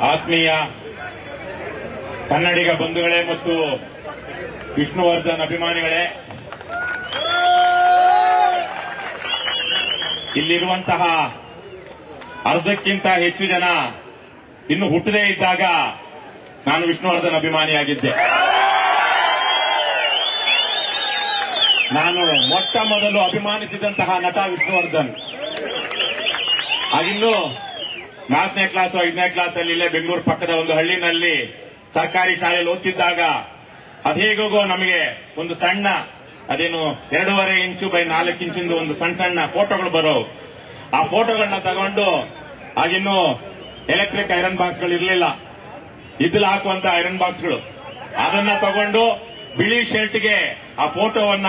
ಆತ್ಮೀಯ ಕನ್ನಡಿಗ ಬಂಧುಗಳೇ ಮತ್ತು ವಿಷ್ಣುವರ್ಧನ್ ಅಭಿಮಾನಿಗಳೇ, ಇಲ್ಲಿರುವಂತಹ ಅರ್ಧಕ್ಕಿಂತ ಹೆಚ್ಚು ಜನ ಇನ್ನು ಹುಟ್ಟದೇ ಇದ್ದಾಗ ನಾನು ವಿಷ್ಣುವರ್ಧನ್ ಅಭಿಮಾನಿಯಾಗಿದ್ದೆ. ನಾನು ಮೊಟ್ಟ ಮೊದಲು ಅಭಿಮಾನಿಸಿದಂತಹ ನಟ ವಿಷ್ಣುವರ್ಧನ್. ಆಗಿನ್ನು ನಾಲ್ಕನೇ ಕ್ಲಾಸ್ ಐದನೇ ಕ್ಲಾಸ್ ಅಲ್ಲಿ ಇಲ್ಲೇ ಬೆಂಗಳೂರು ಪಕ್ಕದ ಒಂದು ಹಳ್ಳಿನಲ್ಲಿ ಸರ್ಕಾರಿ ಶಾಲೆಯಲ್ಲಿ ಓದ್ತಿದ್ದಾಗ ಅದೇಗೋ ನಮಗೆ ಒಂದು ಸಣ್ಣ, ಅದೇನು ಎರಡೂವರೆ ಇಂಚು ಬೈ ನಾಲ್ಕು ಇಂಚಿಂದು ಒಂದು ಸಣ್ಣ ಸಣ್ಣ ಫೋಟೋಗಳು ಬರೋ ಆ ಫೋಟೋಗಳನ್ನ ತಗೊಂಡು ಆಗಿನ್ನು ಎಲೆಕ್ಟ್ರಿಕ್ ಐರನ್ ಬಾಕ್ಸ್ಗಳು ಇರಲಿಲ್ಲ. ಇದ್ದಲ್ಲಿ ಹಾಕುವಂತ ಐರನ್ ಬಾಕ್ಸ್ಗಳು. ಅದನ್ನ ತಗೊಂಡು ಬಿಳಿ ಶರ್ಟ್ಗೆ ಆ ಫೋಟೋವನ್ನ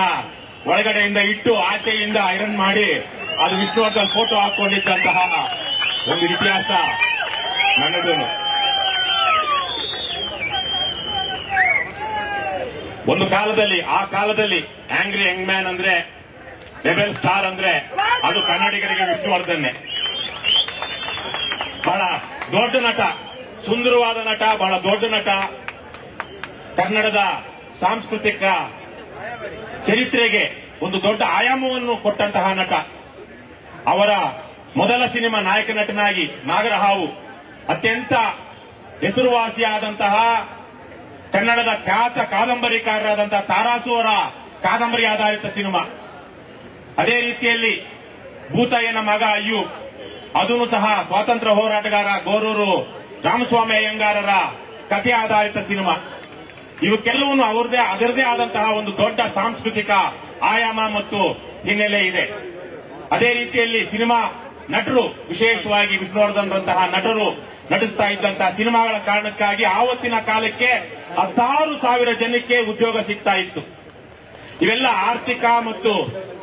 ಒಳಗಡೆಯಿಂದ ಇಟ್ಟು ಆಚೆಯಿಂದ ಐರನ್ ಮಾಡಿ ಅದು ವಿಷ್ಣುವರ್ಧನ್ ಫೋಟೋ ಹಾಕೊಂಡಿದ್ದಂತಹ ಒಂದು ಇತಿಹಾಸ ನನ್ನದು. ಒಂದು ಕಾಲದಲ್ಲಿ, ಆ ಕಾಲದಲ್ಲಿ ಆಂಗ್ರಿ ಯಂಗ್ ಮ್ಯಾನ್ ಅಂದ್ರೆ ರೆಬೆಲ್ ಸ್ಟಾರ್ ಅಂದ್ರೆ, ಅದು ಕನ್ನಡಿಗರಿಗೆ ವಿಷ್ಣುವರ್ಧನ್ನೇ ಬಹಳ ದೊಡ್ಡ ನಟ, ಸುಂದರವಾದ ನಟ, ಬಹಳ ದೊಡ್ಡ ನಟ. ಕನ್ನಡದ ಸಾಂಸ್ಕೃತಿಕ ಚರಿತ್ರೆಗೆ ಒಂದು ದೊಡ್ಡ ಆಯಾಮವನ್ನು ಕೊಟ್ಟಂತಹ ನಟ. ಅವರ ಮೊದಲ ಸಿನಿಮಾ ನಾಯಕ ನಟನಾಗಿ ನಾಗರಹಾವು, ಅತ್ಯಂತ ಹೆಸರುವಾಸಿಯಾದಂತಹ ಕನ್ನಡದ ಖ್ಯಾತ ಕಾದಂಬರಿಕಾರರಾದಂತಹ ತಾರಾಸು ಅವರ ಕಾದಂಬರಿ ಆಧಾರಿತ ಸಿನಿಮಾ. ಅದೇ ರೀತಿಯಲ್ಲಿ ಭೂತಯ್ಯನ ಮಗ ಅಯ್ಯು ಅದನ್ನು ಸಹ ಸ್ವಾತಂತ್ರ್ಯ ಹೋರಾಟಗಾರ ಗೋರೂರು ರಾಮಸ್ವಾಮಿ ಅಯ್ಯಂಗಾರರ ಕಥೆ ಆಧಾರಿತ ಸಿನಿಮಾ. ಇವಕ್ಕೆಲ್ಲವನ್ನು ಅವರದೇ ಅದರದೇ ಆದಂತಹ ಒಂದು ದೊಡ್ಡ ಸಾಂಸ್ಕೃತಿಕ ಆಯಾಮ ಮತ್ತು ಹಿನ್ನೆಲೆ ಇದೆ. ಅದೇ ರೀತಿಯಲ್ಲಿ ಸಿನಿಮಾ ನಟರು, ವಿಶೇಷವಾಗಿ ವಿಷ್ಣುವರ್ಧನ್ ರಂತಹ ನಟರು ನಟಿಸ್ತಾ ಇದ್ದಂತಹ ಸಿನಿಮಾಗಳ ಕಾರಣಕ್ಕಾಗಿ ಆವತ್ತಿನ ಕಾಲಕ್ಕೆ ಹತ್ತಾರು ಸಾವಿರ ಜನಕ್ಕೆ ಉದ್ಯೋಗ ಸಿಗ್ತಾ ಇತ್ತು. ಇವೆಲ್ಲ ಆರ್ಥಿಕ ಮತ್ತು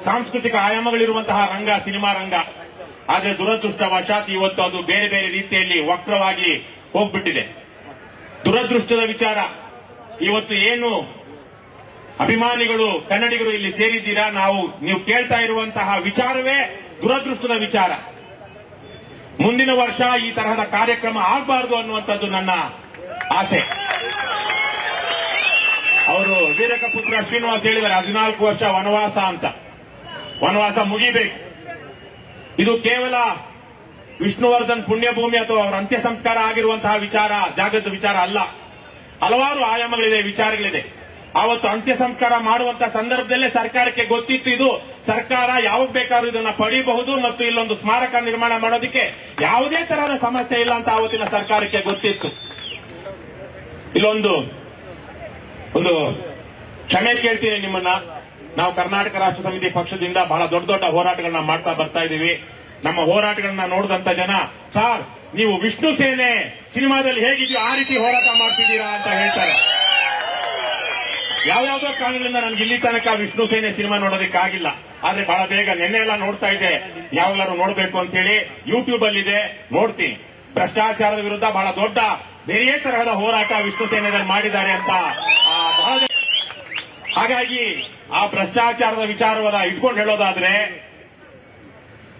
ಸಾಂಸ್ಕೃತಿಕ ಆಯಾಮಗಳಿರುವಂತಹ ರಂಗ, ಸಿನಿಮಾ ರಂಗ. ಆದ್ರೆ ದುರದೃಷ್ಟವಶಾತ್ ಇವತ್ತು ಅದು ಬೇರೆ ಬೇರೆ ರೀತಿಯಲ್ಲಿ ವಕ್ರವಾಗಿ ಹೋಗ್ಬಿಟ್ಟಿದೆ. ದುರದೃಷ್ಟದ ವಿಚಾರ. ಇವತ್ತು ಏನು ಅಭಿಮಾನಿಗಳು, ಕನ್ನಡಿಗರು ಇಲ್ಲಿ ಸೇರಿದ್ದೀರಾ? ನಾವು, ನೀವು ಕೇಳ್ತಾ ಇರುವಂತಹ ವಿಚಾರವೇ ದುರದೃಷ್ಟದ ವಿಚಾರ. ಮುಂದಿನ ವರ್ಷ ಈ ತರಹದ ಕಾರ್ಯಕ್ರಮ ಆಗಬಾರದು ಅನ್ನುವಂಥದ್ದು ನನ್ನ ಆಸೆ. ಅವರು ವೀರಕಪುತ್ರ ಶ್ರೀನಿವಾಸ್ ಹೇಳಿದ್ದಾರೆ, ಹದಿನಾಲ್ಕು ವರ್ಷ ವನವಾಸ ಅಂತ. ವನವಾಸ ಮುಗಿಬೇಕು. ಇದು ಕೇವಲ ವಿಷ್ಣುವರ್ಧನ್ ಪುಣ್ಯಭೂಮಿ ಅಥವಾ ಅವರ ಅಂತ್ಯ ಸಂಸ್ಕಾರ ಆಗಿರುವಂತಹ ವಿಚಾರ, ಜಾಗದ ವಿಚಾರ ಅಲ್ಲ. ಹಲವಾರು ಆಯಾಮಗಳಿದೆ, ವಿಚಾರಗಳಿದೆ. ಆವತ್ತು ಅಂತ್ಯ ಸಂಸ್ಕಾರ ಮಾಡುವಂತ ಸಂದರ್ಭದಲ್ಲೇ ಸರ್ಕಾರಕ್ಕೆ ಗೊತ್ತಿತ್ತು ಇದು. ಸರ್ಕಾರ ಯಾವಾಗ ಬೇಕಾದ್ರೂ ಇದನ್ನ ಪಡೆಯಬಹುದು ಮತ್ತು ಇಲ್ಲೊಂದು ಸ್ಮಾರಕ ನಿರ್ಮಾಣ ಮಾಡೋದಕ್ಕೆ ಯಾವುದೇ ತರಹದ ಸಮಸ್ಯೆ ಇಲ್ಲ ಅಂತ ಆವತ್ತಿನ ಸರ್ಕಾರಕ್ಕೆ ಗೊತ್ತಿತ್ತು. ಇಲ್ಲೊಂದು, ಒಂದು ಕ್ಷಮೆ ಕೇಳ್ತೀನಿ ನಿಮ್ಮನ್ನ. ನಾವು ಕರ್ನಾಟಕ ರಾಷ್ಟ್ರ ಸಮಿತಿ ಪಕ್ಷದಿಂದ ಬಹಳ ದೊಡ್ಡ ದೊಡ್ಡ ಹೋರಾಟಗಳನ್ನ ಮಾಡ್ತಾ ಬರ್ತಾ ಇದ್ದೀವಿ. ನಮ್ಮ ಹೋರಾಟಗಳನ್ನ ನೋಡಿದಂತ ಜನ, ಸಾರ್, ನೀವು ವಿಷ್ಣು ಸೇನೆ ಸಿನಿಮಾದಲ್ಲಿ ಹೇಗಿದ್ಯೋ ಆ ರೀತಿ ಹೋರಾಟ ಮಾಡ್ತಿದ್ದೀರಾ? ಅಂತ ಹೇಳ್ತಾರೆ. ಯಾವ್ಯಾವ್ದೋ ಕಾರಣಗಳಿಂದ ನನ್ಗೆ ಇಲ್ಲಿ ತನಕ ವಿಷ್ಣು ಸೇನೆ ಸಿನಿಮಾ ನೋಡೋದಕ್ಕಾಗಿಲ್ಲ. ಆದ್ರೆ ಬಹಳ ಬೇಗ ನಿನ್ನೆ ಎಲ್ಲ ನೋಡ್ತಾ ಇದ್ದೆ. ಯಾವಾಗಲಾರು ನೋಡ್ಬೇಕು ಅಂತ ಹೇಳಿ ಯೂಟ್ಯೂಬ್ ಅಲ್ಲಿ ಇದೆ ನೋಡ್ತೀನಿ. ಭ್ರಷ್ಟಾಚಾರದ ವಿರುದ್ಧ ಬಹಳ ದೊಡ್ಡ ಬೇರೆ ತರಹದ ಹೋರಾಟ ವಿಷ್ಣು ಸೇನೆದಲ್ಲಿ ಮಾಡಿದ್ದಾರೆ ಅಂತ ಹಾಗಾಗಿ ಆ ಭ್ರಷ್ಟಾಚಾರದ ವಿಚಾರವಾದ ಇಟ್ಕೊಂಡು ಹೇಳೋದಾದ್ರೆ,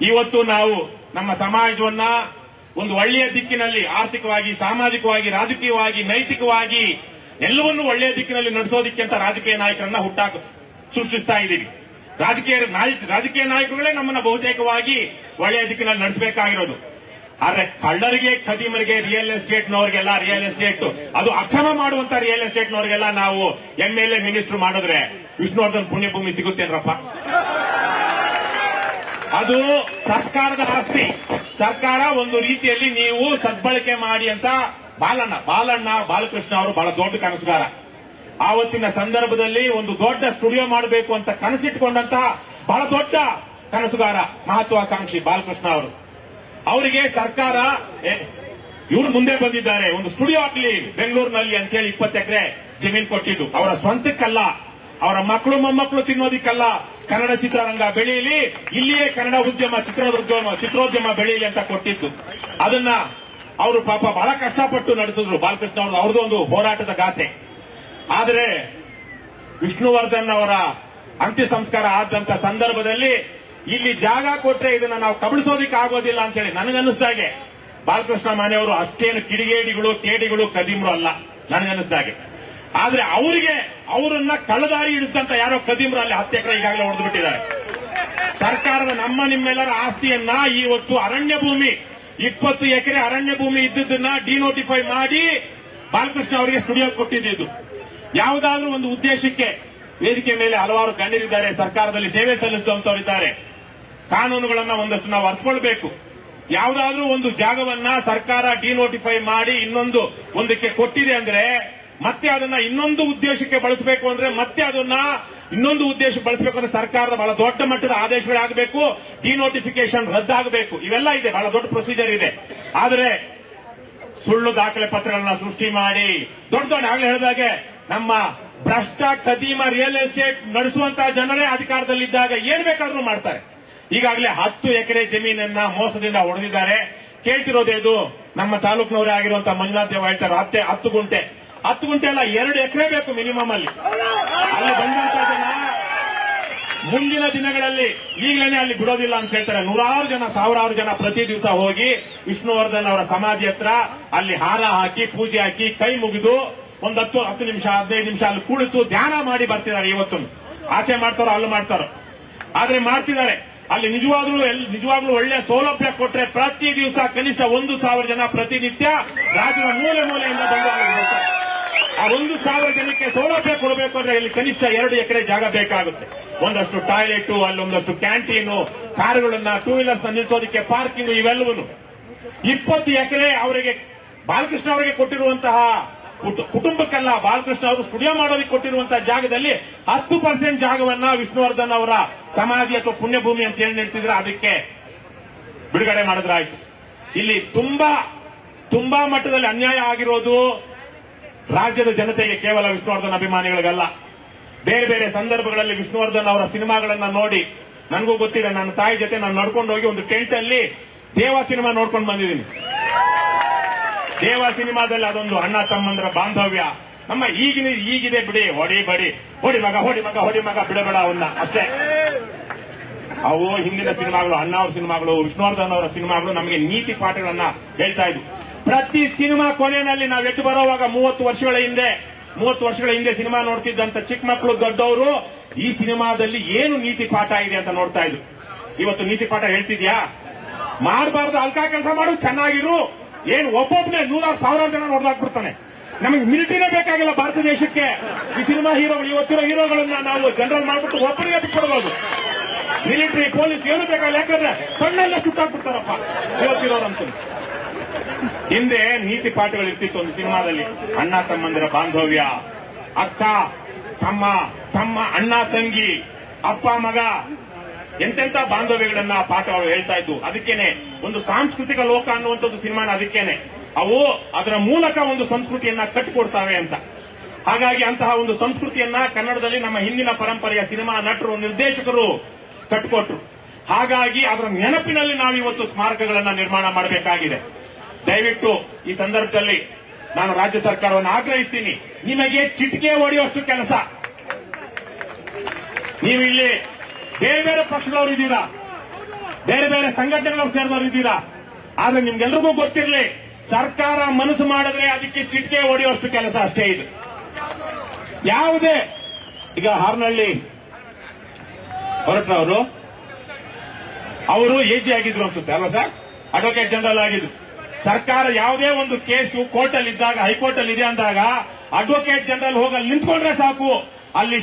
ಇವತ್ತು ನಾವು ನಮ್ಮ ಸಮಾಜವನ್ನ ಒಂದು ಒಳ್ಳೆಯ ದಿಕ್ಕಿನಲ್ಲಿ ಆರ್ಥಿಕವಾಗಿ, ಸಾಮಾಜಿಕವಾಗಿ, ರಾಜಕೀಯವಾಗಿ, ನೈತಿಕವಾಗಿ ಎಲ್ಲವನ್ನೂ ಒಳ್ಳೆಯ ದಿಕ್ಕಿನಲ್ಲಿ ನಡೆಸೋದಿಕ್ಕೆ ಅಂತ ರಾಜಕೀಯ ನಾಯಕರನ್ನ ಹುಟ್ಟಾಕ ಸೃಷ್ಟಿಸ್ತಾ ಇದ್ದೀವಿ. ರಾಜಕೀಯ ರಾಜಕೀಯ ನಾಯಕರುಗಳೇ ನಮ್ಮನ್ನ ಬಹುತೇಕವಾಗಿ ಒಳ್ಳೆಯ ದಿಕ್ಕಿನಲ್ಲಿ ನಡೆಸಬೇಕಾಗಿರೋದು. ಆದ್ರೆ ಕಳ್ಳರಿಗೆ, ಖದೀಮರಿಗೆ ರಿಯಲ್ ಎಸ್ಟೇಟ್ ನವರಿಗೆಲ್ಲ ರಿಯಲ್ ಎಸ್ಟೇಟ್ ಅದು ಅಕ್ರಮ ಮಾಡುವಂತ ರಿಯಲ್ ಎಸ್ಟೇಟ್ನವರಿಗೆಲ್ಲ ನಾವು ಎಂಎಲ್ಎ ಎ ಮಿನಿಸ್ಟರ್ ಮಾಡಿದ್ರೆ ವಿಷ್ಣುವರ್ಧನ್ ಪುಣ್ಯಭೂಮಿ ಸಿಗುತ್ತೇನ್ರಪ್ಪ ಅದು ಸರ್ಕಾರದ ಆಸ್ತಿ. ಸರ್ಕಾರ ಒಂದು ರೀತಿಯಲ್ಲಿ ನೀವು ಸದ್ಬಳಕೆ ಮಾಡಿ ಅಂತ ಬಾಲಣ್ಣ ಬಾಲಣ್ಣ, ಬಾಲಕೃಷ್ಣ ಅವರು ಬಹಳ ದೊಡ್ಡ ಕನಸುಗಾರ. ಆವತ್ತಿನ ಸಂದರ್ಭದಲ್ಲಿ ಒಂದು ದೊಡ್ಡ ಸ್ಟುಡಿಯೋ ಮಾಡಬೇಕು ಅಂತ ಕನಸಿಟ್ಟುಕೊಂಡಂತಹ ಬಹಳ ದೊಡ್ಡ ಕನಸುಗಾರ, ಮಹತ್ವಾಕಾಂಕ್ಷಿ ಬಾಲಕೃಷ್ಣ ಅವರು. ಅವರಿಗೆ ಸರ್ಕಾರ ಇವರು ಮುಂದೆ ಬಂದಿದ್ದಾರೆ. ಒಂದು ಸ್ಟುಡಿಯೋ ಆಗಲಿ, ಬೆಂಗಳೂರಿನಲ್ಲಿ ಅಂತೇಳಿ ಇಪ್ಪತ್ತು ಎಕರೆ ಜಮೀನ್ ಕೊಟ್ಟಿದ್ದು. ಅವರ ಸ್ವಂತಕ್ಕಲ್ಲ, ಅವರ ಮಕ್ಕಳು ಮೊಮ್ಮಕ್ಕಳು ತಿನ್ನೋದಿಕ್ಕಲ್ಲ. ಕನ್ನಡ ಚಿತ್ರರಂಗ ಬೆಳೆಯಲಿ, ಇಲ್ಲಿಯೇ ಕನ್ನಡ ಉದ್ಯಮ ಚಿತ್ರೋದ್ಯಮ ಚಿತ್ರೋದ್ಯಮ ಬೆಳೆಯಲಿ ಅಂತ ಕೊಟ್ಟಿದ್ದು. ಅದನ್ನ ಅವರು ಪಾಪ ಬಹಳ ಕಷ್ಟಪಟ್ಟು ನಡೆಸಿದ್ರು. ಬಾಲಕೃಷ್ಣ ಅವರು ಅವ್ರದ್ದು ಒಂದು ಹೋರಾಟದ ಗಾಥೆ. ಆದರೆ, ವಿಷ್ಣುವರ್ಧನ್ ಅವರ ಅಂತ್ಯ ಸಂಸ್ಕಾರ ಆದಂತ ಸಂದರ್ಭದಲ್ಲಿ ಇಲ್ಲಿ ಜಾಗ ಕೊಟ್ರೆ ಇದನ್ನ ನಾವು ಕಬಳಿಸೋದಿಕ್ಕೆ ಆಗೋದಿಲ್ಲ ಅಂತ ಹೇಳಿ ನನಗನ್ನಿಸ್ದಾಗೆ ಬಾಲಕೃಷ್ಣ ಮಾನೆಯವರು ಅಷ್ಟೇನು ಕಿಡಿಗೇಡಿಗಳು, ಕೇಡಿಗಳು, ಕದೀಮ್ರು ಅಲ್ಲ ನನಗನ್ನಿಸ್ದಾಗೆ ಆದ್ರೆ ಅವರಿಗೆ ಅವರನ್ನ ಕಳ್ಳದಾರಿ ಹಿಡಿದಂತ ಯಾರೋ ಕದೀಮ್ರು ಅಲ್ಲಿ ಹತ್ತು ಎಕರೆ ಈಗಾಗಲೇ ಹೊಡೆದು ಬಿಟ್ಟಿದ್ದಾರೆ. ಸರ್ಕಾರದ ನಮ್ಮ ನಿಮ್ಮೆಲ್ಲರ ಆಸ್ತಿಯನ್ನ ಇವತ್ತು ಅರಣ್ಯ ಭೂಮಿ ಇಪ್ಪತ್ತು ಎಕರೆ ಅರಣ್ಯ ಭೂಮಿ ಇದ್ದದನ್ನ ಡಿನೋಟಿಫೈ ಮಾಡಿ ಬಾಲಕೃಷ್ಣ ಅವರಿಗೆ ಸ್ಟುಡಿಯೋ ಕೊಟ್ಟಿದ್ದು ಯಾವುದಾದ್ರೂ ಒಂದು ಉದ್ದೇಶಕ್ಕೆ ವೇದಿಕೆ ಮೇಲೆ ಹಲವಾರು ಗಣ್ಯರಿದ್ದಾರೆ, ಸರ್ಕಾರದಲ್ಲಿ ಸೇವೆ ಸಲ್ಲಿಸುವಂತವರಿದ್ದಾರೆ. ಕಾನೂನುಗಳನ್ನ ಒಂದಷ್ಟು ನಾವು ಅರ್ಥಕೊಳ್ಬೇಕು ಯಾವುದಾದ್ರೂ ಒಂದು ಜಾಗವನ್ನ ಸರ್ಕಾರ ಡಿನೋಟಿಫೈ ಮಾಡಿ ಇನ್ನೊಂದು ಒಂದಕ್ಕೆ ಕೊಟ್ಟಿದೆ ಅಂದ್ರೆ ಮತ್ತೆ ಅದನ್ನ ಇನ್ನೊಂದು ಉದ್ದೇಶಕ್ಕೆ ಬಳಸಬೇಕು ಅಂದ್ರೆ ಮತ್ತೆ ಅದನ್ನ ಇನ್ನೊಂದು ಉದ್ದೇಶ ಬಳಸಬೇಕು ಅಂದ್ರೆ ಸರ್ಕಾರದ ಬಹಳ ದೊಡ್ಡ ಮಟ್ಟದ ಆದೇಶಗಳಾಗಬೇಕು ಡಿನೋಟಿಫಿಕೇಶನ್ ರದ್ದಾಗಬೇಕು. ಇವೆಲ್ಲ ಇದೆ, ಬಹಳ ದೊಡ್ಡ ಪ್ರೊಸೀಜರ್ ಇದೆ. ಆದರೆ ಸುಳ್ಳು ದಾಖಲೆ ಪತ್ರಗಳನ್ನ ಸೃಷ್ಟಿ ಮಾಡಿ, ದೊಡ್ಡ ದೊಡ್ಡ ಆಗ್ಲೇ ಹೇಳಿದಾಗೆ ನಮ್ಮ ಭ್ರಷ್ಟ ಕದೀಮ ರಿಯಲ್ ಎಸ್ಟೇಟ್ ನಡೆಸುವಂತಹ ಜನರೇ ಅಧಿಕಾರದಲ್ಲಿದ್ದಾಗ ಏನ್ ಬೇಕಾದ್ರೂ ಮಾಡ್ತಾರೆ. ಈಗಾಗಲೇ ಹತ್ತು ಎಕರೆ ಜಮೀನನ್ನ ಮೋಸದಿಂದ ಹೊಡೆದಿದ್ದಾರೆ ಕೇಳ್ತಿರೋದೇ ಇದು, ನಮ್ಮ ತಾಲೂಕಿನವರೇ ಆಗಿರುವಂತಹ ಮಂಜುನಾಥ್ ದೇವ ಹೇಳ್ತಾರೆ ಹತ್ತೆ ಹತ್ತು ಗುಂಟೆ ಹತ್ತು ಗುಂಟೆ ಅಲ್ಲ, ಎರಡು ಎಕರೆ ಬೇಕು ಮಿನಿಮಮ್ ಅಲ್ಲಿ. ಅಲ್ಲಿ ಬಂದಂತ ಜನ ಮುಂದಿನ ದಿನಗಳಲ್ಲಿ ಈಗಲೇನೆ ಅಲ್ಲಿ ಬಿಡೋದಿಲ್ಲ ಅಂತ ಹೇಳ್ತಾರೆ. ನೂರಾರು ಜನ, ಸಾವಿರಾರು ಜನ ಪ್ರತಿ ದಿವಸ ಹೋಗಿ ವಿಷ್ಣುವರ್ಧನ್ ಅವರ ಸಮಾಧಿ ಹತ್ರ ಅಲ್ಲಿ ಹಾರ ಹಾಕಿ, ಪೂಜೆ ಹಾಕಿ, ಕೈ ಮುಗಿದು ಒಂದ್ ಹತ್ತು ಹತ್ತು ನಿಮಿಷ, ಹದಿನೈದು ನಿಮಿಷ ಅಲ್ಲಿ ಕುಳಿತು ಧ್ಯಾನ ಮಾಡಿ ಬರ್ತಿದ್ದಾರೆ ಇವತ್ತು. ಆಚೆ ಮಾಡ್ತಾರೋ, ಅಲ್ಲಿ ಮಾಡ್ತಾರೋ. ಆದ್ರೆ ಮಾಡ್ತಿದ್ದಾರೆ. ಅಲ್ಲಿ ನಿಜವಾಗ್ಲೂ ನಿಜವಾಗ್ಲೂ ಒಳ್ಳೆ ಸೌಲಭ್ಯ ಕೊಟ್ರೆ ಪ್ರತಿ ದಿವಸ ಕನಿಷ್ಠ ಒಂದು ಸಾವಿರ ಜನ ಪ್ರತಿನಿತ್ಯ ರಾಜ್ಯದ ಮೂಲೆ ಮೂಲೆಯಿಂದ ಬಂದು. ಆ ಒಂದು ಸಾವಿರ ಜನಕ್ಕೆ ಸೌಲಭ್ಯ ಕೊಡಬೇಕು ಅಂದ್ರೆ ಇಲ್ಲಿ ಕನಿಷ್ಠ ಎರಡು ಎಕರೆ ಜಾಗ ಬೇಕಾಗುತ್ತೆ. ಒಂದಷ್ಟು ಟಾಯ್ಲೆಟ್, ಅಲ್ಲೊಂದಷ್ಟು ಕ್ಯಾಂಟೀನು, ಕಾರುಗಳನ್ನ ಟೂ ವೀಲರ್ಸ್ ನಿಲ್ಲಿಸೋದಕ್ಕೆ ಪಾರ್ಕಿಂಗ್ ಇವೆಲ್ಲವನು. ಇಪ್ಪತ್ತು ಎಕರೆ ಅವರಿಗೆ, ಬಾಲಕೃಷ್ಣ ಅವರಿಗೆ ಕೊಟ್ಟಿರುವಂತಹ ಕುಟು- ಕುಟುಂಬಕ್ಕಲ್ಲ, ಬಾಲಕೃಷ್ಣ ಅವರು ಸ್ಟುಡಿಯೋ ಮಾಡೋದಕ್ಕೆ ಕೊಟ್ಟಿರುವಂತಹ ಜಾಗದಲ್ಲಿ ಹತ್ತು ಪರ್ಸೆಂಟ್ ಜಾಗವನ್ನ ವಿಷ್ಣುವರ್ಧನ್ ಅವರ ಸಮಾಧಿ ಅಥವಾ ಪುಣ್ಯಭೂಮಿ ಅಂತ ಹೇಳಿ ನಿಲ್ತಿದ್ರೆ ಅದಕ್ಕೆ ಬಿಡುಗಡೆ ಮಾಡಿದ್ರಾಯ್ತು ಇಲ್ಲಿ ತುಂಬಾ ತುಂಬಾ ಮಟ್ಟದಲ್ಲಿ ಅನ್ಯಾಯ ಆಗಿರೋದು ರಾಜ್ಯದ ಜನತೆಗೆ ಕೇವಲ ವಿಷ್ಣುವರ್ಧನ್ ಅಭಿಮಾನಿಗಳಿಗಲ್ಲ. ಬೇರೆ ಬೇರೆ ಸಂದರ್ಭಗಳಲ್ಲಿ ವಿಷ್ಣುವರ್ಧನ್ ಅವರ ಸಿನಿಮಾಗಳನ್ನ ನೋಡಿ ನನಗೂ ಗೊತ್ತಿದೆ, ನನ್ನ ತಾಯಿ ಜೊತೆ ನಾನು ನಡ್ಕೊಂಡು ಹೋಗಿ ಒಂದು ಟೆಂಟ್ ಅಲ್ಲಿ ದೇವ ಸಿನಿಮಾ ನೋಡ್ಕೊಂಡು ಬಂದಿದ್ದೀನಿ. ದೇವ ಸಿನಿಮಾದಲ್ಲಿ ಅದೊಂದು ಅಣ್ಣ ತಮ್ಮಂದ್ರ ಬಾಂಧವ್ಯ. ನಮ್ಮ ಈಗಿನ ಈಗಿದೆ ಬಿಡಿ ಹೊಡಿ ಬಡಿ ಹೊಡಿ ಮಗ ಹೊಡಿ ಮಗ ಹೊಡಿ ಮಗ, ಬಿಡಬೇಡ ಅವನ್ನ ಅಷ್ಟೇ. ಅವು ಹಿಂದಿನ ಸಿನಿಮಾಗಳು ಅಣ್ಣ ಅವ್ರ ಸಿನಿಮಾಗಳು, ವಿಷ್ಣುವರ್ಧನ್ ಅವರ ಸಿನಿಮಾಗಳು ನಮಗೆ ನೀತಿ ಪಾಠಗಳನ್ನ ಹೇಳ್ತಾ ಇದ್ವು. ಪ್ರತಿ ಸಿನಿಮಾ ಕೊನೆಯಲ್ಲಿ ನಾವು ಎದ್ದು ಬರೋವಾಗ ಮೂವತ್ತು ವರ್ಷಗಳ ಹಿಂದೆ, ಮೂವತ್ತು ವರ್ಷಗಳ ಹಿಂದೆ ಸಿನಿಮಾ ನೋಡ್ತಿದ್ದಂತ ಚಿಕ್ಕ ಮಕ್ಕಳು, ದೊಡ್ಡವರು ಈ ಸಿನಿಮಾದಲ್ಲಿ ಏನು ನೀತಿ ಪಾಠ ಇದೆ ಅಂತ ನೋಡ್ತಾ ಇದ್ರು. ಇವತ್ತು ನೀತಿ ಪಾಠ ಹೇಳ್ತಿದ್ಯಾ? ಮಾಡಬಾರ್ದು, ಅಲ್ಕಾ ಕೆಲಸ ಮಾಡು, ಚೆನ್ನಾಗಿರು. ಏನ್ ಒಬ್ಬೊಬ್ಬನೇ ನೂರಾರು ಸಾವಿರಾರು ಜನ ನೋಡ್ದಾಕ್ಬಿಡ್ತಾನೆ. ನಮಗೆ ಮಿಲಿಟರಿನೇ ಬೇಕಾಗಿಲ್ಲ ಭಾರತ ದೇಶಕ್ಕೆ. ಈ ಸಿನಿಮಾ ಹೀರೋಗಳು, ಇವತ್ತಿರೋ ಹೀರೋಗಳನ್ನ ನಾವು ಜನರಲ್ ಮಾಡ್ಬಿಟ್ಟು ಒಬ್ಬರಿಗೆ ಬಿಟ್ಕೊಡ್ಬೋದು ಮಿಲಿಟರಿ, ಪೊಲೀಸ್ ಏನು ಬೇಕಾಗಿಲ್ಲ ಯಾಕಂದ್ರೆ ಕಣ್ಣಲ್ಲೇ ಸುಟ್ಟಾಕ್ಬಿಡ್ತಾರಪ್ಪ. ಇವತ್ತಿರೋರಂತೂ. ಹಿಂದೆ ನೀತಿ ಪಾಠಗಳು ಇರ್ತಿತ್ತು ಒಂದು ಸಿನಿಮಾದಲ್ಲಿ. ಅಣ್ಣ ತಮ್ಮಂದಿರ ಬಾಂಧವ್ಯ. ಅಕ್ಕ, ತಮ್ಮ ತಮ್ಮ ಅಣ್ಣ, ತಂಗಿ, ಅಪ್ಪ, ಮಗ. ಎಂತೆಂತ ಬಾಂಧವ್ಯಗಳನ್ನ ಪಾಠಗಳು ಹೇಳ್ತಾ ಇದ್ದು. ಅದಕ್ಕೇನೆ, ಒಂದು ಸಾಂಸ್ಕೃತಿಕ ಲೋಕ ಅನ್ನುವಂಥದ್ದು ಸಿನಿಮಾನ ಅದಕ್ಕೇನೆ. ಅವು ಅದರ ಮೂಲಕ ಒಂದು ಸಂಸ್ಕೃತಿಯನ್ನ ಕಟ್ಟಿಕೊಡ್ತಾವೆ ಅಂತ. ಹಾಗಾಗಿ ಅಂತಹ ಒಂದು ಸಂಸ್ಕೃತಿಯನ್ನ ಕನ್ನಡದಲ್ಲಿ ನಮ್ಮ ಹಿಂದಿನ ಪರಂಪರೆಯ ಸಿನಿಮಾ ನಟರು, ನಿರ್ದೇಶಕರು ಕಟ್ಟಿಕೊಟ್ರು. ಹಾಗಾಗಿ ಅದರ ನೆನಪಿನಲ್ಲಿ ನಾವು ಇವತ್ತು ಸ್ಮಾರಕಗಳನ್ನ ನಿರ್ಮಾಣ ಮಾಡಬೇಕಾಗಿದೆ. ದಯವಿಟ್ಟು ಈ ಸಂದರ್ಭದಲ್ಲಿ ನಾನು ರಾಜ್ಯ ಸರ್ಕಾರವನ್ನು ಆಗ್ರಹಿಸ್ತೀನಿ. ನಿಮಗೆ ಚಿಟಿಕೆ ಹೊಡೆಯುವಷ್ಟು ಕೆಲಸ. ನೀವು ಇಲ್ಲಿ ಬೇರೆ ಬೇರೆ ಪಕ್ಷದವರು ಇದ್ದೀರಾ? ಬೇರೆ ಬೇರೆ ಸಂಘಟನೆಗಳು ಸೇರಿದವರು ಇದ್ದೀರಾ? ಆದ್ರೆ ನಿಮ್ಗೆಲ್ರಿಗೂ ಗೊತ್ತಿರಲಿ, ಸರ್ಕಾರ ಮನಸ್ಸು ಮಾಡಿದ್ರೆ ಅದಕ್ಕೆ ಚಿಟಿಕೆ ಹೊಡೆಯುವಷ್ಟು ಕೆಲಸ ಅಷ್ಟೇ ಇದು. ಯಾವುದೇ, ಈಗ ಹಾರ್ನಹಳ್ಳಿ ಹೊರಟ್ರವರು ಅವರು ಎಜಿ ಆಗಿದ್ರು ಅನ್ಸುತ್ತೆ ಅಲ್ವಾ ಸರ್? ಅಡ್ವೊಕೇಟ್ ಜನರಲ್ ಆಗಿದ್ರು. ಸರ್ಕಾರ ಯಾವುದೇ ಒಂದು ಕೇಸು ಕೋರ್ಟಲ್ಲಿ ಇದ್ದಾಗ ಹೈಕೋರ್ಟ್ ಅಲ್ಲಿ ಇದೆ ಅಂದಾಗ ಅಡ್ವೊಕೇಟ್ ಜನರಲ್ ಹೋಗಿ ನಿಂತ್ಕೊಂಡ್ರೆ ಸಾಕು. ಅಲ್ಲಿ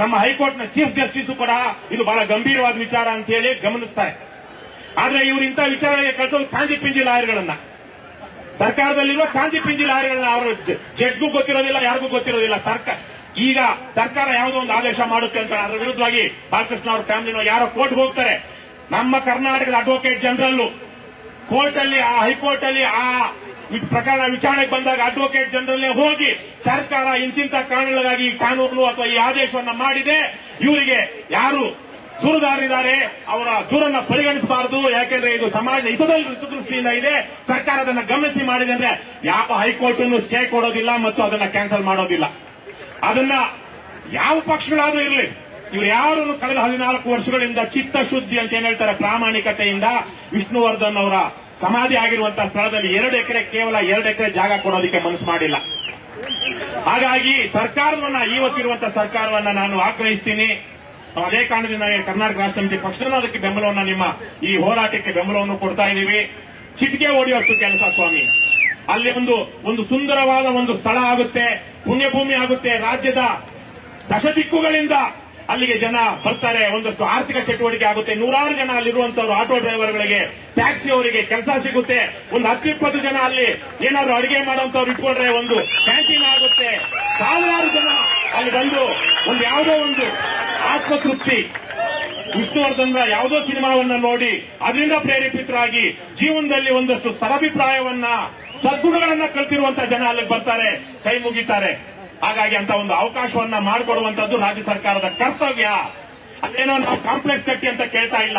ನಮ್ಮ ಹೈಕೋರ್ಟ್ನ ಚೀಫ್ ಜಸ್ಟಿಸ್ ಕೂಡ ಇದು ಬಹಳ ಗಂಭೀರವಾದ ವಿಚಾರ ಅಂತ ಹೇಳಿ ಗಮನಿಸ್ತಾರೆ. ಆದ್ರೆ ಇವರು ಇಂಥ ವಿಚಾರಗಳಿಗೆ ಕಳಿಸೋದು ಕಾಂಜಿ ಪಿಂಜಿ ಲಾರಿಗಳನ್ನ. ಸರ್ಕಾರದಲ್ಲಿರುವ ಕಾಂಜಿ ಪಿಂಜಿ ಲಾರಿಗಳನ್ನ ಅವರು ಜಡ್ಜ್ಗೂ ಗೊತ್ತಿರೋದಿಲ್ಲ, ಯಾರಿಗೂ ಗೊತ್ತಿರೋದಿಲ್ಲ. ಸರ್ಕಾರ ಈಗ ಸರ್ಕಾರ ಯಾವುದೋ ಒಂದು ಆದೇಶ ಮಾಡುತ್ತೆ ಅಂತ ಅದರ ವಿರುದ್ಧವಾಗಿ ಬಾಲಕೃಷ್ಣ ಅವ್ರ ಫ್ಯಾಮಿಲಿನ ಯಾರೋ ಕೋರ್ಟ್ ಹೋಗ್ತಾರೆ. ನಮ್ಮ ಕರ್ನಾಟಕದ ಅಡ್ವೊಕೇಟ್ ಜನರಲ್ ಕೋರ್ಟ್ ಅಲ್ಲಿ ಆ ಹೈಕೋರ್ಟ್ ಅಲ್ಲಿ ಆ ಪ್ರಕರಣ ವಿಚಾರಣೆಗೆ ಬಂದಾಗ ಅಡ್ವೊಕೇಟ್ ಜನರಲ್ಲೇ ಹೋಗಿ ಸರ್ಕಾರ ಇಂತಿಂತ ಕಾರಣಗಳಿಗಾಗಿ ಈ ಕಾನೂನು ಅಥವಾ ಈ ಆದೇಶವನ್ನು ಮಾಡಿದೆ. ಇವರಿಗೆ ಯಾರು ದೂರುದಾರಿದ್ದಾರೆ ಅವರ ದೂರನ್ನ ಪರಿಗಣಿಸಬಾರದು. ಯಾಕೆಂದ್ರೆ ಇದು ಸಮಾಜದ ಹಿತದಲ್ಲಿ ಹಿತದೃಷ್ಟಿಯಿಂದ ಇದೆ. ಸರ್ಕಾರ ಅದನ್ನ ಗಮನಿಸಿ ಮಾಡಿದೆ ಅಂದ್ರೆ ಯಾವ ಹೈಕೋರ್ಟ್ ಸ್ಟೇ ಕೊಡೋದಿಲ್ಲ ಮತ್ತು ಅದನ್ನ ಕ್ಯಾನ್ಸಲ್ ಮಾಡೋದಿಲ್ಲ. ಅದನ್ನ ಯಾವ ಪಕ್ಷಗಳಾದ್ರೂ ಇರಲಿ. ಇವ್ರು ಯಾರು ಕಳೆದ ಹದಿನಾಲ್ಕು ವರ್ಷಗಳಿಂದ ಚಿತ್ತಶುದ್ಧಿ ಅಂತ ಏನ್ ಹೇಳ್ತಾರೆ, ಪ್ರಾಮಾಣಿಕತೆಯಿಂದ ವಿಷ್ಣುವರ್ಧನ್ ಅವರ ಸಮಾಧಿ ಆಗಿರುವಂತಹ ಸ್ಥಳದಲ್ಲಿ ಎರಡು ಎಕರೆ ಕೇವಲ ಎರಡು ಎಕರೆ ಜಾಗ ಕೊಡೋದಕ್ಕೆ ಮನಸ್ಸು ಮಾಡಿಲ್ಲ. ಹಾಗಾಗಿ ಸರ್ಕಾರವನ್ನ ಇವತ್ತಿರುವಂತಹ ಸರ್ಕಾರವನ್ನ ನಾನು ಆಗ್ರಹಿಸ್ತೀನಿ. ಅದೇ ಕಾರಣದಿಂದ ಕರ್ನಾಟಕ ರಾಷ್ಟ್ರ ಸಮಿತಿ ಪಕ್ಷದಲ್ಲೂ ಅದಕ್ಕೆ ಬೆಂಬಲವನ್ನ ನಿಮ್ಮ ಈ ಹೋರಾಟಕ್ಕೆ ಬೆಂಬಲವನ್ನು ಕೊಡ್ತಾ ಇದ್ದೀವಿ. ಚಿಟಿಕೆ ಹೊಡೆಯುವಷ್ಟು ಕೆಲಸ ಸ್ವಾಮಿ. ಅಲ್ಲಿ ಒಂದು ಒಂದು ಸುಂದರವಾದ ಒಂದು ಸ್ಥಳ ಆಗುತ್ತೆ, ಪುಣ್ಯಭೂಮಿ ಆಗುತ್ತೆ. ರಾಜ್ಯದ ದಶ ದಿಕ್ಕುಗಳಿಂದ ಅಲ್ಲಿಗೆ ಜನ ಬರ್ತಾರೆ, ಒಂದಷ್ಟು ಆರ್ಥಿಕ ಚಟುವಟಿಕೆ ಆಗುತ್ತೆ. ನೂರಾರು ಜನ ಅಲ್ಲಿರುವಂತವ್ರು ಆಟೋ ಡ್ರೈವರ್ಗಳಿಗೆ, ಟ್ಯಾಕ್ಸಿ ಅವರಿಗೆ ಕೆಲಸ ಸಿಗುತ್ತೆ. ಒಂದು ಹತ್ತಿಪ್ಪತ್ತು ಜನ ಅಲ್ಲಿ ಏನಾದ್ರು ಅಡಿಗೆ ಮಾಡುವಂತವ್ರು ಇಟ್ಕೊಂಡ್ರೆ ಒಂದು ಕ್ಯಾಂಟೀನ್ ಆಗುತ್ತೆ. ಸಾವಿರಾರು ಜನ ಅಲ್ಲಿ ಬಂದು ಒಂದು ಯಾವುದೋ ಒಂದು ಆತ್ಮತೃಪ್ತಿ. ವಿಷ್ಣುವರ್ಧನ್ ಯಾವುದೋ ಸಿನಿಮಾವನ್ನ ನೋಡಿ, ಅದರಿಂದ ಪ್ರೇರೇಪಿತರಾಗಿ ಜೀವನದಲ್ಲಿ ಒಂದಷ್ಟು ಸದಭಿಪ್ರಾಯವನ್ನ, ಸದ್ಗುಣಗಳನ್ನ ಕಲ್ತಿರುವಂತ ಜನ ಅಲ್ಲಿಗೆ ಬರ್ತಾರೆ, ಕೈ ಮುಗಿತಾರೆ. ಹಾಗಾಗಿ ಅಂತ ಒಂದು ಅವಕಾಶವನ್ನ ಮಾಡಿಕೊಡುವಂತದ್ದು ರಾಜ್ಯ ಸರ್ಕಾರದ ಕರ್ತವ್ಯ. ಅಲ್ಲೇನೋ ನಾವು ಕಾಂಪ್ಲೆಕ್ಸ್ ಕಟ್ಟಿ ಅಂತ ಕೇಳ್ತಾ ಇಲ್ಲ.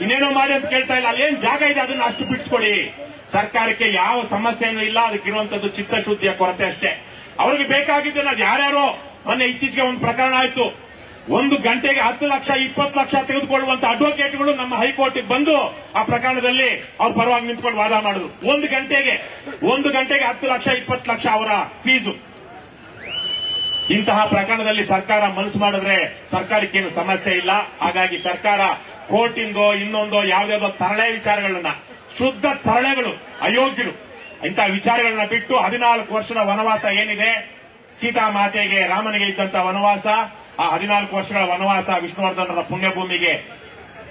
ಇನ್ನೇನೋ ಮಾಡಿ ಅಂತ ಕೇಳ್ತಾ ಇಲ್ಲ. ಅಲ್ಲೇನ್ ಜಾಗ ಇದೆ ಅದನ್ನ ಅಷ್ಟು ಬಿಡಿಸ್ಕೊಡಿ ಸರ್ಕಾರಕ್ಕೆ ಯಾವ ಸಮಸ್ಯೆನೂ ಇಲ್ಲ. ಅದಕ್ಕಿರುವಂತದ್ದು ಚಿತ್ತಶುದ್ಧಿಯ ಕೊರತೆ ಅಷ್ಟೇ. ಅವ್ರಿಗೆ ಬೇಕಾಗಿದ್ದಲ್ಲ ಯಾರ್ಯಾರೋ ಮೊನ್ನೆ ಇತ್ತೀಚೆಗೆ ಒಂದು ಪ್ರಕರಣ ಆಯ್ತು. ಒಂದು ಗಂಟೆಗೆ ಹತ್ತು ಲಕ್ಷ, ಇಪ್ಪತ್ತು ಲಕ್ಷ ತೆಗೆದುಕೊಳ್ಳುವಂತ ಅಡ್ವೊಕೇಟ್ಗಳು ನಮ್ಮ ಹೈಕೋರ್ಟ್ಗೆ ಬಂದು ಆ ಪ್ರಕರಣದಲ್ಲಿ ಅವ್ರ ಪರವಾಗಿ ನಿಂತ್ಕೊಂಡು ವಾದ ಮಾಡುದು. ಒಂದು ಗಂಟೆಗೆ ಒಂದು ಗಂಟೆಗೆ ಹತ್ತು ಲಕ್ಷ, ಇಪ್ಪತ್ತು ಲಕ್ಷ ಅವರ ಫೀಸು ಇಂತಹ ಪ್ರಕರಣದಲ್ಲಿ ಸರ್ಕಾರ ಮನಸ್ಸು ಮಾಡಿದ್ರೆ ಸರ್ಕಾರಕ್ಕೇನು ಸಮಸ್ಯೆ ಇಲ್ಲ. ಹಾಗಾಗಿ ಸರ್ಕಾರ ಕೋರ್ಟಿಂದೋ ಇನ್ನೊಂದೋ ಯಾವ್ದಾವ್ದೋ ತರಳೆ ವಿಚಾರಗಳನ್ನ, ಶುದ್ಧ ತರಳೆಗಳು, ಅಯೋಗ್ಯರು ಇಂತಹ ವಿಚಾರಗಳನ್ನ ಬಿಟ್ಟು ಹದಿನಾಲ್ಕು ವರ್ಷದ ವನವಾಸ ಏನಿದೆ? ಸೀತಾಮಾತೆಗೆ ರಾಮನಿಗೆ ಇದ್ದಂತಹ ವನವಾಸ, ಆ ಹದಿನಾಲ್ಕು ವರ್ಷಗಳ ವನವಾಸ ವಿಷ್ಣುವರ್ಧನರ ಪುಣ್ಯಭೂಮಿಗೆ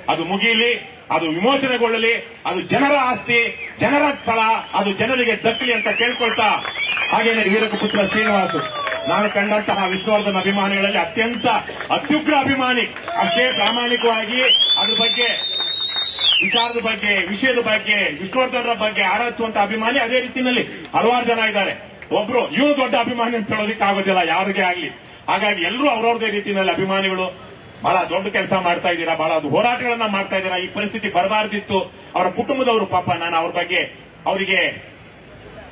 ಅದು ಮುಗಿಯಲಿ, ಅದು ವಿಮೋಚನೆಗೊಳ್ಳಲಿ, ಅದು ಜನರ ಆಸ್ತಿ, ಜನರ ಸ್ಥಳ, ಅದು ಜನರಿಗೆ ದಕ್ಕಲಿ ಅಂತ ಕೇಳ್ಕೊಳ್ತಾ ಹಾಗೇನೆ ವೀರಕಪುತ್ರ ಶ್ರೀನಿವಾಸು. ನಾನು ಕಂಡಂತಹ ವಿಷ್ಣುವರ್ಧನ್ ಅಭಿಮಾನಿಗಳಲ್ಲಿ ಅತ್ಯಂತ ಅತ್ಯುಗ್ರ ಅಭಿಮಾನಿ. ಅಷ್ಟೇ ಪ್ರಾಮಾಣಿಕವಾಗಿ ಅದ್ರ ಬಗ್ಗೆ, ವಿಚಾರದ ಬಗ್ಗೆ, ವಿಷಯದ ಬಗ್ಗೆ ವಿಷ್ಣುವರ್ಧನರ ಬಗ್ಗೆ ಆರಾಧಿಸುವಂತ ಅಭಿಮಾನಿ ಅದೇ ರೀತಿಯಲ್ಲಿ ಹಲವಾರು ಜನ ಇದ್ದಾರೆ. ಒಬ್ರು ಇವ್ರು ದೊಡ್ಡ ಅಭಿಮಾನಿ ಅಂತ ಹೇಳೋದಕ್ಕೆ ಆಗೋದಿಲ್ಲ ಯಾರಿಗೆ ಆಗ್ಲಿ. ಹಾಗಾಗಿ ಎಲ್ಲರೂ ಅವ್ರವ್ರದೇ ರೀತಿಯಲ್ಲಿ ಅಭಿಮಾನಿಗಳು. ಬಹಳ ದೊಡ್ಡ ಕೆಲಸ ಮಾಡ್ತಾ ಇದ್ದೀರಾ, ಬಹಳ ಹೋರಾಟಗಳನ್ನ ಮಾಡ್ತಾ ಇದ್ದೀರಾ, ಈ ಪರಿಸ್ಥಿತಿ ಬರಬಾರ್ದಿತ್ತು. ಅವರ ಕುಟುಂಬದವರು ಪಾಪ, ನಾನು ಅವ್ರ ಬಗ್ಗೆ, ಅವರಿಗೆ,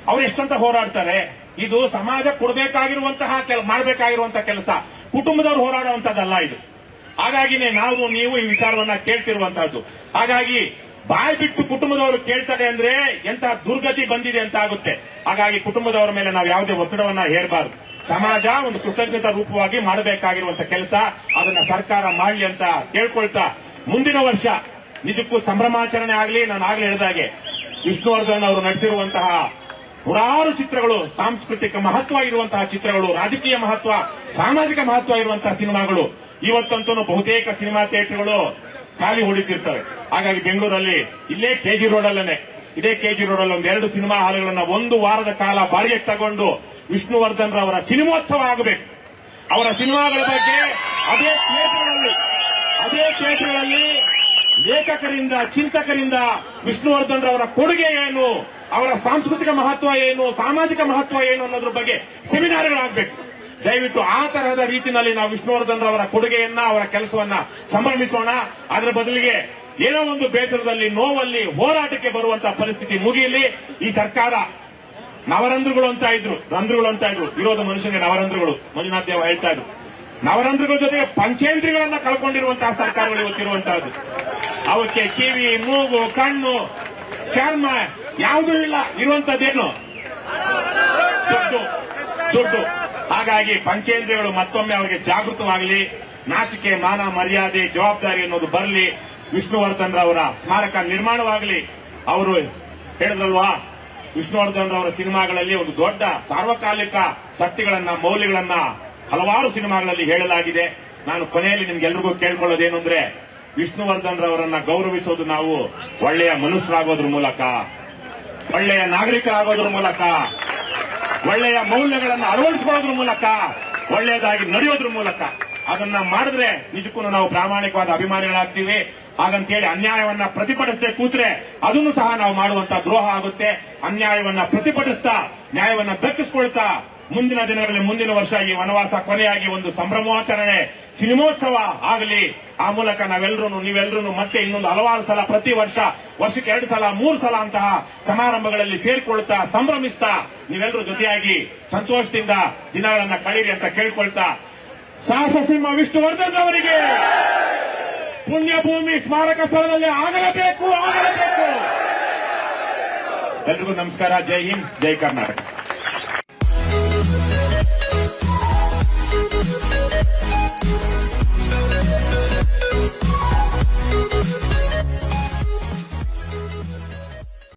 ಅವ್ರು ಎಷ್ಟಂತ ಹೋರಾಡ್ತಾರೆ ಇದು ಸಮಾಜ ಕೊಡಬೇಕಾಗಿರುವಂತಹ ಮಾಡಬೇಕಾಗಿರುವಂತಹ ಕೆಲಸ. ಕುಟುಂಬದವರು ಹೋರಾಡುವಂತದ್ದಲ್ಲ ಇದು. ಹಾಗಾಗಿನೇ ನಾವು, ನೀವು ಈ ವಿಚಾರವನ್ನ ಕೇಳ್ತಿರುವಂತಹದ್ದು. ಹಾಗಾಗಿ ಬಾಯಿ ಬಿಟ್ಟು ಕುಟುಂಬದವರು ಕೇಳ್ತಾರೆ ಅಂದ್ರೆ ಎಂತ ದುರ್ಗತಿ ಬಂದಿದೆ ಅಂತ ಆಗುತ್ತೆ. ಹಾಗಾಗಿ ಕುಟುಂಬದವರ ಮೇಲೆ ನಾವು ಯಾವುದೇ ಒತ್ತಡವನ್ನ ಹೇರಬಾರದು. ಸಮಾಜ ಒಂದು ಕೃತಜ್ಞತಾ ರೂಪವಾಗಿ ಮಾಡಬೇಕಾಗಿರುವಂತ ಕೆಲಸ, ಅದನ್ನ ಸರ್ಕಾರ ಮಾಡಲಿ ಅಂತ ಕೇಳ್ಕೊಳ್ತಾ ಮುಂದಿನ ವರ್ಷ ನಿಜಕ್ಕೂ ಸಂಭ್ರಮಾಚರಣೆ ಆಗಲಿ, ನಾನು ಆಗ್ಲೇ ಹೇಳಿದಾಗೆ ವಿಷ್ಣುವರ್ಧನ್ ಅವರು ನಡೆಸಿರುವಂತಹ ನೂರಾರು ಚಿತ್ರಗಳು ಸಾಂಸ್ಕೃತಿಕ ಮಹತ್ವ ಇರುವಂತಹ ಚಿತ್ರಗಳು, ರಾಜಕೀಯ ಮಹತ್ವ, ಸಾಮಾಜಿಕ ಮಹತ್ವ ಇರುವಂತಹ ಸಿನಿಮಾಗಳು. ಇವತ್ತಂತೂ ಬಹುತೇಕ ಸಿನಿಮಾ ಥಿಯೇಟರ್ಗಳು ಖಾಲಿ ಹೊಡಿತಿರ್ತವೆ. ಹಾಗಾಗಿ ಬೆಂಗಳೂರಲ್ಲಿ ಇಲ್ಲೇ ಕೆಜಿ ರೋಡ್ ಅಲ್ಲೇ ಇದೇ ಕೆಜಿ ರೋಡ್ ಅಲ್ಲಿ ಒಂದೆರಡು ಸಿನಿಮಾ ಹಾಲ್ಗಳನ್ನ ಒಂದು ವಾರದ ಕಾಲ ಬಾಡಿಗೆ ತಗೊಂಡು ವಿಷ್ಣುವರ್ಧನ್ ರವರ ಸಿನಿಮೋತ್ಸವ ಆಗಬೇಕು. ಅವರ ಸಿನಿಮಾಗಳ ಬಗ್ಗೆ ಅದೇ ಥಿಯೇಟರ್ಗಳಲ್ಲಿ ಅದೇ ಥಿಯೇಟರ್ಗಳಲ್ಲಿ ಲೇಖಕರಿಂದ, ಚಿಂತಕರಿಂದ ವಿಷ್ಣುವರ್ಧನ್ ರವರ ಕೊಡುಗೆ ಏನು ಅವರ ಸಾಂಸ್ಕೃತಿಕ ಮಹತ್ವ ಏನು, ಸಾಮಾಜಿಕ ಮಹತ್ವ ಏನು ಅನ್ನೋದ್ರ ಬಗ್ಗೆ ಸೆಮಿನಾರ್ಗಳಾಗಬೇಕು. ದಯವಿಟ್ಟು ಆ ತರಹದ ರೀತಿಯಲ್ಲಿ ನಾವು ವಿಷ್ಣುವರ್ಧನ್ ಅವರ ಕೊಡುಗೆಯನ್ನ, ಅವರ ಕೆಲಸವನ್ನ ಸಂಭ್ರಮಿಸೋಣ. ಅದರ ಬದಲಿಗೆ ಏನೋ ಒಂದು ಬೇಸರದಲ್ಲಿ, ನೋವಲ್ಲಿ, ಹೋರಾಟಕ್ಕೆ ಬರುವಂತಹ ಪರಿಸ್ಥಿತಿ ಮುಗಿಯಲಿ. ಈ ಸರ್ಕಾರ ನವರಂಧ್ರಗಳು ಅಂತ ಇದ್ರು, ರಂಧ್ರಗಳು ಅಂತ ಇದ್ರು, ವಿರೋಧ ಮನುಷ್ಯನಿಗೆ ನವರಂಧ್ರಗಳು, ಮಂಜುನಾಥ್ ದೇವ ಹೇಳ್ತಾ ಇದ್ರು. ನವರಂಧ್ರಗಳ ಜೊತೆಗೆ ಪಂಚೇಂದ್ರಿಗಳನ್ನ ಕಳ್ಕೊಂಡಿರುವಂತಹ ಸರ್ಕಾರಗಳು ಇವತ್ತಿರುವಂತಹದ್ದು. ಅವಕ್ಕೆ ಕಿವಿ, ಮೂಗು, ಕಣ್ಣು, ಚರ್ಮ ಯಾವುದೂ ಇಲ್ಲ ಇರುವಂತದ್ದೇನು ದುಡ್ಡು ದುಡ್ಡು. ಹಾಗಾಗಿ ಪಂಚೇಂದ್ರಿಯಗಳು ಮತ್ತೊಮ್ಮೆ ಅವರಿಗೆ ಜಾಗೃತವಾಗಲಿ. ನಾಚಿಕೆ, ಮಾನ, ಮರ್ಯಾದೆ, ಜವಾಬ್ದಾರಿ ಅನ್ನೋದು ಬರಲಿ. ವಿಷ್ಣುವರ್ಧನ್ ರವರ ಸ್ಮಾರಕ ನಿರ್ಮಾಣವಾಗಲಿ. ಅವರು ಹೇಳಿದ್ರಲ್ವಾ, ವಿಷ್ಣುವರ್ಧನ್ ರವರ ಸಿನಿಮಾಗಳಲ್ಲಿ ಒಂದು ದೊಡ್ಡ ಸಾರ್ವಕಾಲಿಕ ಸತ್ಯಗಳನ್ನ ಮೌಲ್ಯಗಳನ್ನ ಹಲವಾರು ಸಿನಿಮಾಗಳಲ್ಲಿ ಹೇಳಲಾಗಿದೆ. ನಾನು ಕೊನೆಯಲ್ಲಿ ನಿಮ್ಗೆಲ್ರಿಗೂ ಕೇಳ್ಕೊಳ್ಳೋದೇನು ಅಂದ್ರೆ ವಿಷ್ಣುವರ್ಧನ್ ರವರನ್ನ ಗೌರವಿಸೋದು ನಾವು ಒಳ್ಳೆಯ ಮನುಷ್ಯರಾಗೋದ್ರ ಮೂಲಕ. ಒಳ್ಳೆಯ ನಾಗರಿಕರಾಗೋದ್ರ ಮೂಲಕ, ಒಳ್ಳೆಯ ಮೌಲ್ಯಗಳನ್ನು ಅಳವಡಿಸಿಕೊಳ್ಳೋದ್ರ ಮೂಲಕ, ಒಳ್ಳೆಯದಾಗಿ ನಡೆಯೋದ್ರ ಮೂಲಕ. ಅದನ್ನ ಮಾಡಿದ್ರೆ ನಿಜಕ್ಕೂ ನಾವು ಪ್ರಾಮಾಣಿಕವಾದ ಅಭಿಮಾನಿಗಳಾಗ್ತೀವಿ. ಹಾಗಂತೇಳಿ ಅನ್ಯಾಯವನ್ನ ಪ್ರತಿಭಟಿಸದೆ ಕೂತ್ರೆ ಅದನ್ನು ಸಹ ನಾವು ಮಾಡುವಂತ ದ್ರೋಹ ಆಗುತ್ತೆ. ಅನ್ಯಾಯವನ್ನ ಪ್ರತಿಭಟಿಸ್ತಾ, ನ್ಯಾಯವನ್ನ ದಕ್ಕಿಸ್ಕೊಳ್ತಾ ಮುಂದಿನ ದಿನಗಳಲ್ಲಿ ಮುಂದಿನ ವರ್ಷ ಈ ವನವಾಸ ಕೊನೆಯಾಗಿ ಒಂದು ಸಂಭ್ರಮಾಚರಣೆ, ಸಿನಿಮೋತ್ಸವ ಆಗಲಿ. ಆ ಮೂಲಕ ನಾವೆಲ್ಲರೂ ನೀವೆಲ್ಲರೂ ಮತ್ತೆ ಇನ್ನೊಂದು ಹಲವಾರು ಸಲ ಪ್ರತಿ ವರ್ಷ, ವರ್ಷಕ್ಕೆ ಎರಡು ಸಲ, ಮೂರು ಸಲ ಅಂತಹ ಸಮಾರಂಭಗಳಲ್ಲಿ ಸೇರಿಕೊಳ್ತಾ, ಸಂಭ್ರಮಿಸ್ತಾ ನೀವೆಲ್ಲರೂ ಜೊತೆಯಾಗಿ ಸಂತೋಷದಿಂದ ದಿನಗಳನ್ನ ಕಳೀರಿ ಅಂತ ಕೇಳ್ಕೊಳ್ತಾ. ಸಾಹಸ ಸಿಂಹ ವಿಷ್ಣುವರ್ಧನ್ ಅವರಿಗೆ ಪುಣ್ಯಭೂಮಿ ಸ್ಮಾರಕ ಸ್ಥಳದಲ್ಲಿ ಆಗಲೇಬೇಕು ಆಗಲೇಬೇಕು. ಎಲ್ರಿಗೂ ನಮಸ್ಕಾರ, ಜೈ ಹಿಂದ್, ಜೈ ಕರ್ನಾಟಕ.